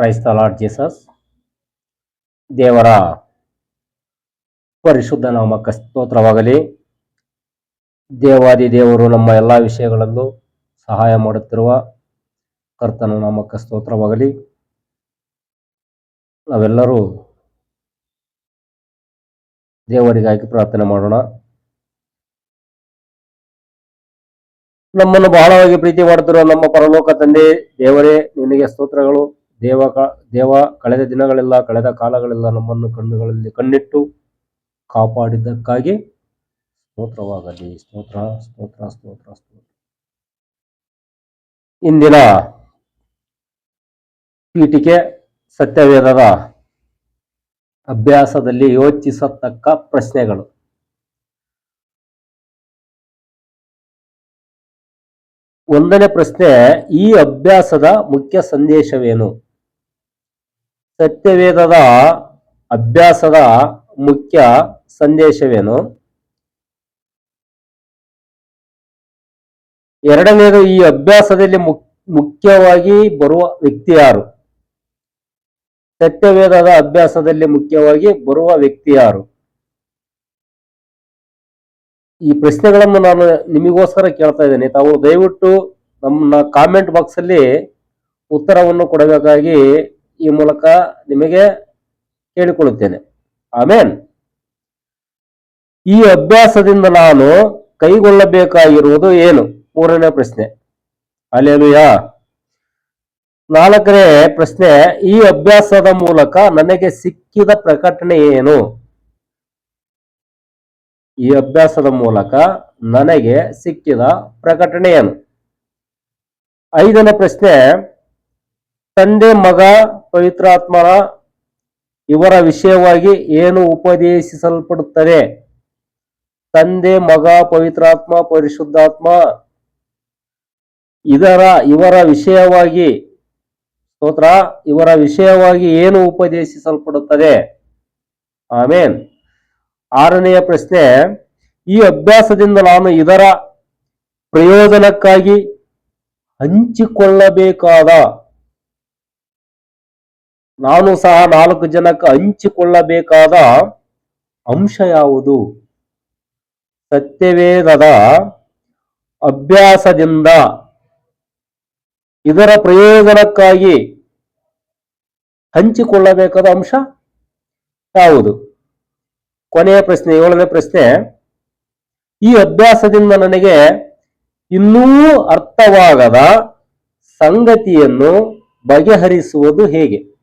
ಕ್ರೈಸ್ತ lord Jesus ದೇವರ ಪರಿಶುದ್ಧ ನಾಮಕ ಸ್ತೋತ್ರವಾಗಲಿ. ದೇವಾದಿ ದೇವರು ನಮ್ಮ ಎಲ್ಲ ವಿಷಯಗಳಲ್ಲೂ ಸಹಾಯ ಮಾಡುತ್ತಿರುವ ಕರ್ತನ ನಾಮಕ ಸ್ತೋತ್ರವಾಗಲಿ. ನಾವೆಲ್ಲರೂ ದೇವರಿಗಾಗಿ ಪ್ರಾರ್ಥನೆ ಮಾಡೋಣ. ನಮ್ಮನ್ನು ಬಹಳವಾಗಿ ಪ್ರೀತಿ ಮಾಡುತ್ತಿರುವ ನಮ್ಮ ಪರಲೋಕ ತಂದೆ, ದೇವರೇ, ನಿನಗೆ ಸ್ತೋತ್ರಗಳು. ದೇವ ದೇವ ಕಳೆದ ದಿನಗಳೆಲ್ಲ, ಕಳೆದ ಕಾಲಗಳೆಲ್ಲ ನಮ್ಮನ್ನು ಕಣ್ಣುಗಳಲ್ಲಿ ಕಣ್ಣಿಟ್ಟು ಕಾಪಾಡಿದ್ದಕ್ಕಾಗಿ ಸ್ತೋತ್ರವಾಗಲಿ. ಸ್ತೋತ್ರ ಸ್ತೋತ್ರ ಸ್ತೋತ್ರ ಸ್ತೋತ್ರ. ಇಂದಿನ ಪೀಠಿಕೆ ಸತ್ಯವೇದರ ಅಭ್ಯಾಸದಲ್ಲಿ ಯೋಚಿಸತಕ್ಕ ಪ್ರಶ್ನೆಗಳು. ಒಂದನೇ ಪ್ರಶ್ನೆ, ಈ ಅಭ್ಯಾಸದ ಮುಖ್ಯ ಸಂದೇಶವೇನು? ಸತ್ಯವೇದದ ಅಭ್ಯಾಸದ ಮುಖ್ಯ ಸಂದೇಶವೇನು? ಎರಡನೇದು, ಈ ಅಭ್ಯಾಸದಲ್ಲಿ ಮುಖ್ಯವಾಗಿ ಬರುವ ವ್ಯಕ್ತಿ ಯಾರು? ಸತ್ಯವೇದದ ಅಭ್ಯಾಸದಲ್ಲಿ ಮುಖ್ಯವಾಗಿ ಬರುವ ವ್ಯಕ್ತಿ ಯಾರು? ಈ ಪ್ರಶ್ನೆಗಳನ್ನು ನಾನು ನಿಮಗೋಸ್ಕರ ಕೇಳ್ತಾ ಇದ್ದೇನೆ. ತಾವು ದಯವಿಟ್ಟು ನಮ್ಮ ಕಾಮೆಂಟ್ ಬಾಕ್ಸ್ ಅಲ್ಲಿ ಉತ್ತರವನ್ನು ಕೊಡಬೇಕಾಗಿ ಈ ಮೂಲಕ ನಿಮಗೆ ಕೇಳಿಕೊಳ್ಳುತ್ತೇನೆ. ಆಮೇನ್. ಈ ಅಭ್ಯಾಸದಿಂದ ನಾನು ಕೈಗೊಳ್ಳಬೇಕಾಗಿರುವುದು ಏನು? ಮೂರನೇ ಪ್ರಶ್ನೆ. ಅಲ್ಲೇಲುಯ. ನಾಲ್ಕನೇ ಪ್ರಶ್ನೆ, ಈ ಅಭ್ಯಾಸದ ಮೂಲಕ ನನಗೆ ಸಿಕ್ಕಿದ ಪ್ರಕಟಣೆ ಏನು? ಈ ಅಭ್ಯಾಸದ ಮೂಲಕ ನನಗೆ ಸಿಕ್ಕಿದ ಪ್ರಕಟಣೆ ಏನು? ಐದನೇ ಪ್ರಶ್ನೆ ತಂದೆ ಮಗ ಪವಿತ್ರಾತ್ಮನ ಇವರ ವಿಷಯವಾಗಿ ಏನು ಉಪದೇಶಿಸಲ್ಪಡುತ್ತದೆ? ತಂದೆ ಮಗ ಪವಿತ್ರಾತ್ಮ ಪರಿಶುದ್ಧಾತ್ಮ ಇದರ ಇವರ ವಿಷಯವಾಗಿ ಸ್ತೋತ್ರ, ಇವರ ವಿಷಯವಾಗಿ ಏನು ಉಪದೇಶಿಸಲ್ಪಡುತ್ತದೆ? ಆಮೇನ್. ಆರನೆಯ ಪ್ರಶ್ನೆ, ಈ ಅಭ್ಯಾಸದಿಂದ ನಾನು ಇದರ ಪ್ರಯೋಜನಕ್ಕಾಗಿ ಹಂಚಿಕೊಳ್ಳಬೇಕಾದ ನಾನು ಸಹ ನಾಲ್ಕು ಜನಕ್ಕೆ ಹಂಚಿಕೊಳ್ಳಬೇಕಾದ ಅಂಶ ಯಾವುದು? ಸತ್ಯವೇದದ ಅಭ್ಯಾಸದಿಂದ ಇದರ ಪ್ರಯೋಜನಕ್ಕಾಗಿ ಹಂಚಿಕೊಳ್ಳಬೇಕಾದ ಅಂಶ ಯಾವುದು? ಕೊನೆಯ ಪ್ರಶ್ನೆ, ಏಳನೇ ಪ್ರಶ್ನೆ. ಈ ಅಭ್ಯಾಸದಿಂದ ನನಗೆ ಇನ್ನೂ ಅರ್ಥವಾಗದ ಸಂಗತಿಯನ್ನು ಬಗೆಹರಿಸುವುದು ಹೇಗೆ?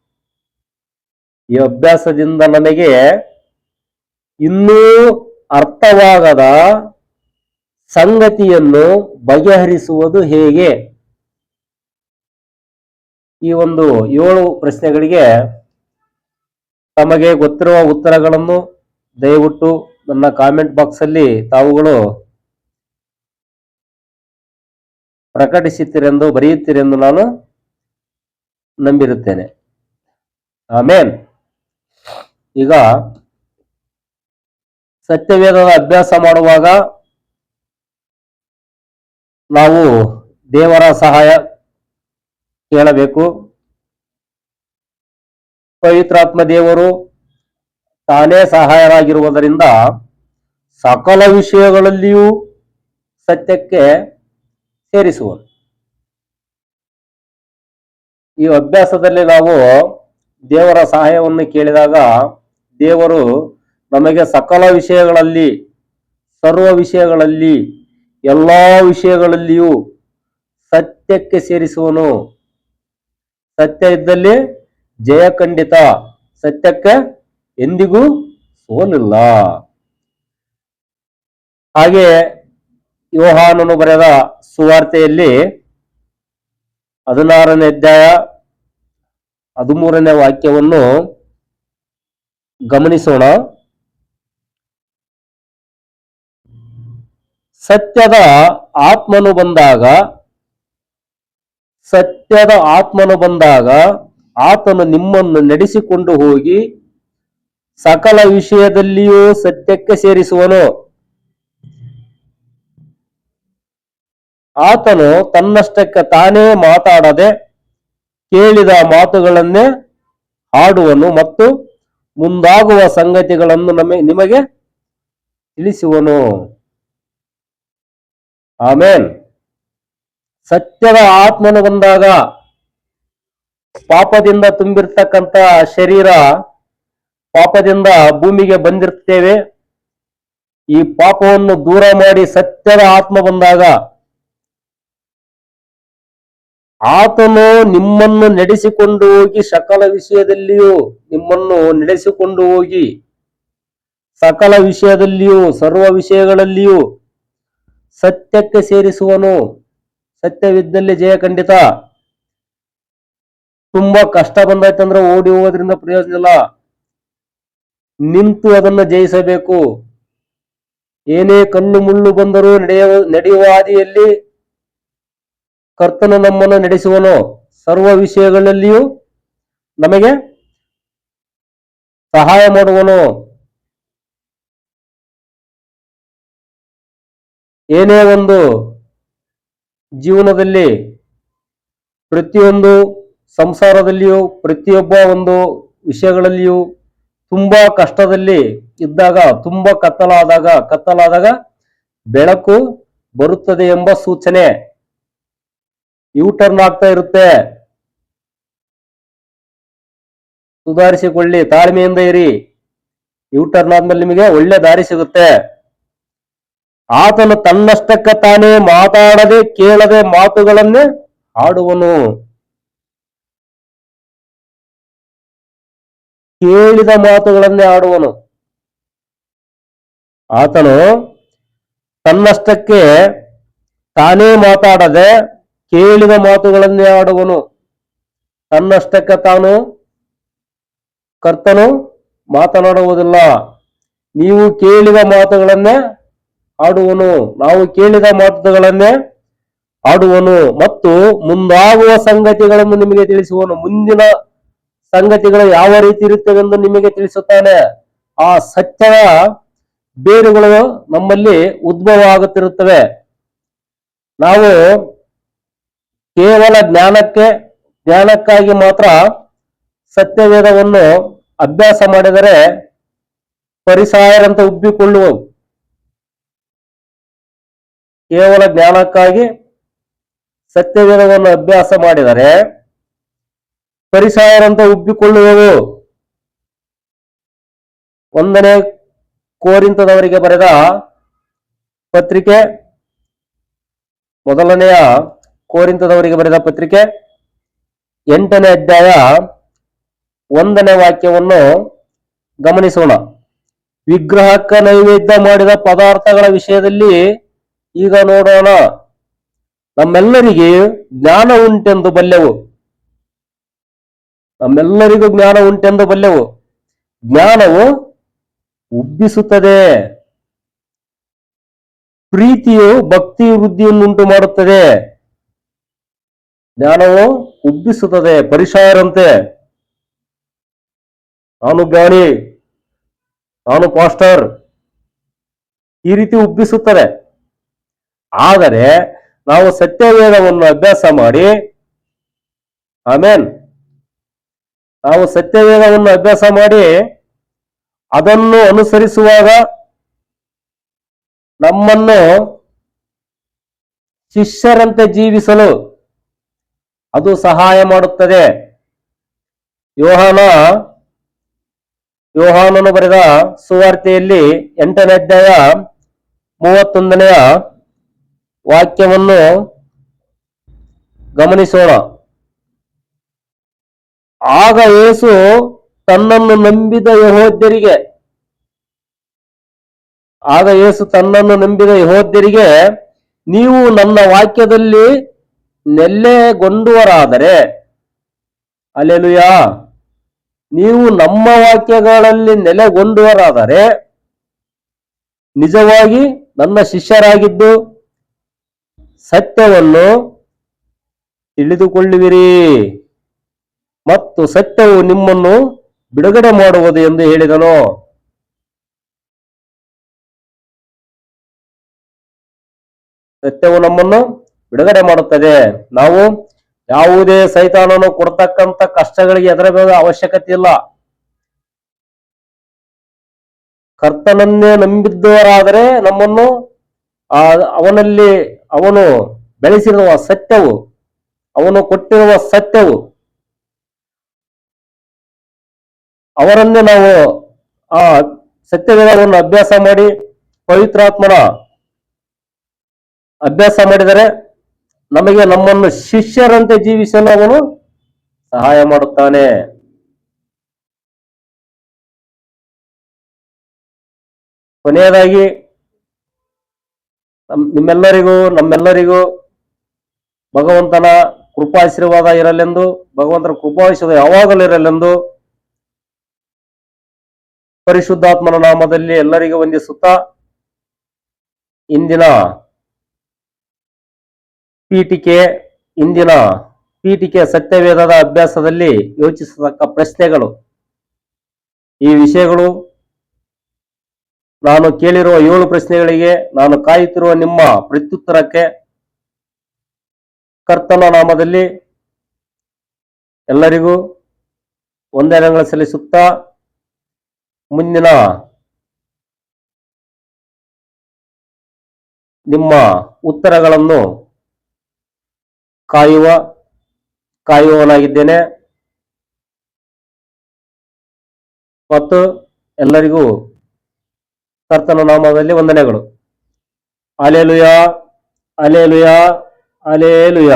ಈ ಅಭ್ಯಾಸದಿಂದ ನನಗೆ ಇನ್ನೂ ಅರ್ಥವಾಗದ ಸಂಗತಿಯನ್ನು ಬಗೆಹರಿಸುವುದು ಹೇಗೆ? ಈ ಒಂದು ಏಳು ಪ್ರಶ್ನೆಗಳಿಗೆ ತಮಗೆ ಗೊತ್ತಿರುವ ಉತ್ತರಗಳನ್ನು ದಯವಿಟ್ಟು ನನ್ನ ಕಾಮೆಂಟ್ ಬಾಕ್ಸ್ ಅಲ್ಲಿ ತಾವುಗಳು ಪ್ರಕಟಿಸುತ್ತೀರೆಂದು ಬರೆಯುತ್ತೀರೆಂದು ನಾನು ನಂಬಿರುತ್ತೇನೆ. ಆಮೇನ್. ಈಗ ಸತ್ಯವೇದದ ಅಭ್ಯಾಸ ಮಾಡುವಾಗ ನಾವು ದೇವರ ಸಹಾಯ ಕೇಳಬೇಕು. ಪವಿತ್ರಾತ್ಮ ದೇವರು ತಾನೇ ಸಹಾಯರಾಗಿರುವುದರಿಂದ ಸಕಲ ವಿಷಯಗಳಲ್ಲಿಯೂ ಸತ್ಯಕ್ಕೆ ಸೇರಿಸುವರು. ಈ ಅಭ್ಯಾಸದಲ್ಲಿ ನಾವು ದೇವರ ಸಹಾಯವನ್ನು ಕೇಳಿದಾಗ ದೇವರು ನಮಗೆ ಸಕಲ ವಿಷಯಗಳಲ್ಲಿ, ಸರ್ವ ವಿಷಯಗಳಲ್ಲಿ, ಎಲ್ಲ ವಿಷಯಗಳಲ್ಲಿಯೂ ಸತ್ಯಕ್ಕೆ ಸೇರಿಸುವನು. ಸತ್ಯ ಇದ್ದಲ್ಲಿ ಜಯ ಖಂಡಿತ. ಸತ್ಯಕ್ಕೆ ಎಂದಿಗೂ ಸೋಲಿಲ್ಲ. ಹಾಗೆ ಯೋಹಾನನು ಬರೆದ ಸುವಾರ್ತೆಯಲ್ಲಿ ಹದಿನಾರನೇ ಅಧ್ಯಾಯ ಹದಿಮೂರನೇ ವಾಕ್ಯವನ್ನು ಗಮನಿಸೋಣ. ಸತ್ಯದ ಆತ್ಮನು ಬಂದಾಗ, ಸತ್ಯದ ಆತ್ಮನು ಬಂದಾಗ ಆತನು ನಿಮ್ಮನ್ನು ನಡೆಸಿಕೊಂಡು ಹೋಗಿ ಸಕಲ ವಿಷಯದಲ್ಲಿಯೂ ಸತ್ಯಕ್ಕೆ ಸೇರಿಸುವನು. ಆತನು ತನ್ನಷ್ಟಕ್ಕೆ ತಾನೇ ಮಾತಾಡದೆ ಕೇಳಿದ ಮಾತುಗಳನ್ನೇ ಹಾಡುವನು ಮತ್ತು ಮುಂದಾಗುವ ಸಂಗತಿಗಳನ್ನು ನಮಗೆ ನಿಮಗೆ ತಿಳಿಸುವನು. ಆಮೇನ್. ಸತ್ಯದ ಆತ್ಮನು ಬಂದಾಗ ಪಾಪದಿಂದ ತುಂಬಿರ್ತಕ್ಕಂತ ಶರೀರ ಪಾಪದಿಂದ ಭೂಮಿಗೆ ಬಂದಿರ್ತೇವೆ. ಈ ಪಾಪವನ್ನು ದೂರ ಮಾಡಿ ಸತ್ಯದ ಆತ್ಮ ಬಂದಾಗ ಆತನು ನಿಮ್ಮನ್ನು ನಡೆಸಿಕೊಂಡು ಹೋಗಿ ಸಕಲ ವಿಷಯದಲ್ಲಿಯೂ ನಿಮ್ಮನ್ನು ನಡೆಸಿಕೊಂಡು ಹೋಗಿ ಸಕಲ ವಿಷಯದಲ್ಲಿಯೂ, ಸರ್ವ ವಿಷಯಗಳಲ್ಲಿಯೂ ಸತ್ಯಕ್ಕೆ ಸೇರಿಸುವನು. ಸತ್ಯವಿದ್ದಲ್ಲಿ ಜಯ ಖಂಡಿತ. ತುಂಬಾ ಕಷ್ಟ ಬಂದಾಯ್ತಂದ್ರೆ ಓಡಿ ಹೋಗೋದ್ರಿಂದ ಪ್ರಯೋಜನ ಇಲ್ಲ. ನಿಂತು ಅದನ್ನ ಜಯಿಸಬೇಕು. ಏನೇ ಕಣ್ಣು ಮುಳ್ಳು ಬಂದರೂ ನಡೆಯುವ ನಡೆಯುವ ಹಾದಿಯಲ್ಲಿ ಕರ್ತನು ನಮ್ಮನ್ನು ನಡೆಸುವನು. ಸರ್ವ ವಿಷಯಗಳಲ್ಲಿಯೂ ನಮಗೆ ಸಹಾಯ ಮಾಡುವನು. ಏನೇ ಒಂದು ಜೀವನದಲ್ಲಿ ಪ್ರತಿಯೊಂದು ಸಂಸಾರದಲ್ಲಿಯೂ, ಪ್ರತಿಯೊಬ್ಬ ಒಂದು ವಿಷಯಗಳಲ್ಲಿಯೂ ತುಂಬಾ ಕಷ್ಟದಲ್ಲಿ ಇದ್ದಾಗ, ತುಂಬಾ ಕತ್ತಲಾದಾಗ ಕತ್ತಲಾದಾಗ ಬೆಳಕು ಬರುತ್ತದೆ ಎಂಬ ಸೂಚನೆ. ಯೂ ಟರ್ನ್ ಆಗ್ತಾ ಇರುತ್ತೆ. ಸುಧಾರಿಸಿಕೊಳ್ಳಿ, ತಾಳ್ಮೆಯಿಂದ ಇರಿ. ಯೂ ಟರ್ನ್ ಆದ್ಮೇಲೆ ನಿಮಗೆ ಒಳ್ಳೆ ದಾರಿ ಸಿಗುತ್ತೆ. ಆತನು ತನ್ನಷ್ಟಕ್ಕ ತಾನೇ ಮಾತಾಡದೆ, ಕೇಳದೆ ಮಾತುಗಳನ್ನೇ ಆಡುವನು. ಕೇಳಿದ ಮಾತುಗಳನ್ನೇ ಆಡುವನು. ಆತನು ತನ್ನಷ್ಟಕ್ಕೆ ತಾನೇ ಮಾತಾಡದೆ ಕೇಳಿದ ಮಾತುಗಳನ್ನೇ ಆಡುವನು. ತನ್ನಷ್ಟಕ್ಕೆ ತಾನು ಕರ್ತನು, ಮಾತನಾಡುವುದಿಲ್ಲ. ನೀವು ಕೇಳಿದ ಮಾತುಗಳನ್ನೇ ಆಡುವನು. ನಾವು ಕೇಳಿದ ಮಾತುಗಳನ್ನೇ ಆಡುವನು. ಮತ್ತು ಮುಂದಾಗುವ ಸಂಗತಿಗಳನ್ನು ನಿಮಗೆ ತಿಳಿಸುವನು. ಮುಂದಿನ ಸಂಗತಿಗಳು ಯಾವ ರೀತಿ ಇರುತ್ತವೆಂದು ನಿಮಗೆ ತಿಳಿಸುತ್ತಾನೆ. ಆ ಸತ್ಯದ ಬೇರುಗಳು ನಮ್ಮಲ್ಲಿ ಉದ್ಭವ ಆಗುತ್ತಿರುತ್ತವೆ ನಾವು ಕೇವಲ ಜ್ಞಾನಕ್ಕೆ, ಜ್ಞಾನಕ್ಕಾಗಿ ಮಾತ್ರ ಸತ್ಯವೇದವನ್ನು ಅಭ್ಯಾಸ ಮಾಡಿದರೆ ಪರಿಸಾಯರಂತ ಉಬ್ಬಿಕೊಳ್ಳುವವು. ಕೇವಲ ಜ್ಞಾನಕ್ಕಾಗಿ ಸತ್ಯವೇದವನ್ನು ಅಭ್ಯಾಸ ಮಾಡಿದರೆ ಪರಿಸಾಯರಂತ ಉಬ್ಬಿಕೊಳ್ಳುವವು. ಒಂದನೇ ಕೋರಿಂತದವರಿಗೆ ಬರೆದ ಪತ್ರಿಕೆ, ಮೊದಲನೆಯ ಕೋರಿಂತದವರಿಗೆ ಬರೆದ ಪತ್ರಿಕೆ ಎಂಟನೇ ಅಧ್ಯಾಯ ಒಂದನೇ ವಾಕ್ಯವನ್ನು ಗಮನಿಸೋಣ. ವಿಗ್ರಹಕ್ಕ ನೈವೇದ್ಯ ಮಾಡಿದ ಪದಾರ್ಥಗಳ ವಿಷಯದಲ್ಲಿ ಈಗ ನೋಡೋಣ. ನಮ್ಮೆಲ್ಲರಿಗೆ ಜ್ಞಾನ ಉಂಟೆಂದು ಬಲ್ಲೆವು. ನಮ್ಮೆಲ್ಲರಿಗೂ ಜ್ಞಾನ ಉಂಟೆಂದು ಬಲ್ಲೆವು. ಜ್ಞಾನವು ಉಬ್ಬಿಸುತ್ತದೆ. ಪ್ರೀತಿಯು ಭಕ್ತಿ ವೃದ್ಧಿಯನ್ನುಂಟು ಮಾಡುತ್ತದೆ ಜ್ಞಾನವು ಉಬ್ಬಿಸುತ್ತದೆ ಪರಿಶಾಯರಂತೆ ನಾನು ಜ್ಞಾನಿ, ನಾನು ಪಾಸ್ಟರ್. ಈ ರೀತಿ ಉಬ್ಬಿಸುತ್ತದೆ. ಆದರೆ ನಾವು ಸತ್ಯವೇದವನ್ನು ಅಭ್ಯಾಸ ಮಾಡಿ, ಆಮೇನ್. ನಾವು ಸತ್ಯವೇದವನ್ನು ಅಭ್ಯಾಸ ಮಾಡಿ, ಅದನ್ನು ಅನುಸರಿಸುವಾಗ ನಮ್ಮನ್ನು ಶಿಷ್ಯರಂತೆ ಜೀವಿಸಲು ಅದು ಸಹಾಯ ಮಾಡುತ್ತದೆ. ಯೋಹಾನ, ಯೋಹಾನನು ಬರೆದ ಸುವಾರ್ತೆಯಲ್ಲಿ ಎಂಟನೇ ಅಧ್ಯಾಯ ಮೂವತ್ತೊಂದನೆಯ ವಾಕ್ಯವನ್ನು ಗಮನಿಸೋಣ. ಆಗ ಯೇಸು ತನ್ನನ್ನು ನಂಬಿದ ಯಹೋದ್ಯರಿಗೆ, ಆಗ ಯೇಸು ತನ್ನನ್ನು ನಂಬಿದ ಯಹೋದ್ಯರಿಗೆ, ನೀವು ನನ್ನ ವಾಕ್ಯದಲ್ಲಿ ನೆಲೆಗೊಂಡುವರಾದರೆ, ಅಲೆಲುಯ, ನೀವು ನಮ್ಮ ವಾಕ್ಯಗಳಲ್ಲಿ ನೆಲೆಗೊಂಡುವರಾದರೆ, ನಿಜವಾಗಿ ನನ್ನ ಶಿಷ್ಯರಾಗಿದ್ದು ಸತ್ಯವನ್ನು ತಿಳಿದುಕೊಳ್ಳುವಿರಿ ಮತ್ತು ಸತ್ಯವು ನಿಮ್ಮನ್ನು ಬಿಡುಗಡೆ ಮಾಡುವುದು ಎಂದು ಹೇಳಿದನು. ಸತ್ಯವು ನಮ್ಮನ್ನು ಬಿಡುಗಡೆ ಮಾಡುತ್ತದೆ. ನಾವು ಯಾವುದೇ ಸೈತಾನನು ಕೊಡ್ತಕ್ಕಂತ ಕಷ್ಟಗಳಿಗೆ ಎದುರಬೇಕ ಅವಶ್ಯಕತೆ ಇಲ್ಲ. ಕರ್ತನನ್ನೇ ನಂಬಿದ್ದವರಾದರೆ ನಮ್ಮನ್ನು ಆ, ಅವನಲ್ಲಿ ಅವನು ಬೆಳೆಸಿರುವ ಸತ್ಯವು, ಅವನು ಕೊಟ್ಟಿರುವ ಸತ್ಯವು, ಅವರನ್ನೇ ನಾವು ಆ ಸತ್ಯವೇದವನ್ನು ಅಭ್ಯಾಸ ಮಾಡಿ ಪವಿತ್ರಾತ್ಮನ ಅಭ್ಯಾಸ ಮಾಡಿದರೆ ನಮಗೆ ನಮ್ಮನ್ನು ಶಿಷ್ಯರಂತೆ ಜೀವಿಸಲು ಅವನು ಸಹಾಯ ಮಾಡುತ್ತಾನೆ. ಕೊನೆಯದಾಗಿ ನಿಮ್ಮೆಲ್ಲರಿಗೂ, ನಮ್ಮೆಲ್ಲರಿಗೂ ಭಗವಂತನ ಕೃಪಾಶೀರ್ವಾದ ಇರಲೆಂದು, ಭಗವಂತನ ಕೃಪಾಶೀರ್ವಾದ ಯಾವಾಗಲೂ ಇರಲೆಂದು ಪರಿಶುದ್ಧಾತ್ಮನ ನಾಮದಲ್ಲಿ ಎಲ್ಲರಿಗೂ ವಂದಿಸುತ್ತಾ, ಇಂದಿನ ಪೀಠಿಕೆ ಇಂದಿನ ಪೀಠಿಕೆ ಸತ್ಯವೇದದ ಅಭ್ಯಾಸದಲ್ಲಿ ಯೋಚಿಸತಕ್ಕ ಪ್ರಶ್ನೆಗಳು. ಈ ವಿಷಯಗಳು ನಾನು ಕೇಳಿರುವ ಏಳು ಪ್ರಶ್ನೆಗಳಿಗೆ ನಾನು ಕಾಯುತ್ತಿರುವ ನಿಮ್ಮ ಪ್ರತ್ಯುತ್ತರಕ್ಕೆ ಕರ್ತನ ನಾಮದಲ್ಲಿ ಎಲ್ಲರಿಗೂ ವಂದನೆಗಳು ಸಲ್ಲಿಸುತ್ತಾ ಮುಂದಿನ ನಿಮ್ಮ ಉತ್ತರಗಳನ್ನು ಕಾಯುವ ಕಾಯುವವನಾಗಿದ್ದೇನೆ. ಮತ್ತು ಎಲ್ಲರಿಗೂ ಕರ್ತನ ನಾಮದಲ್ಲಿ ವಂದನೆಗಳು. Alleluia alleluia alleluia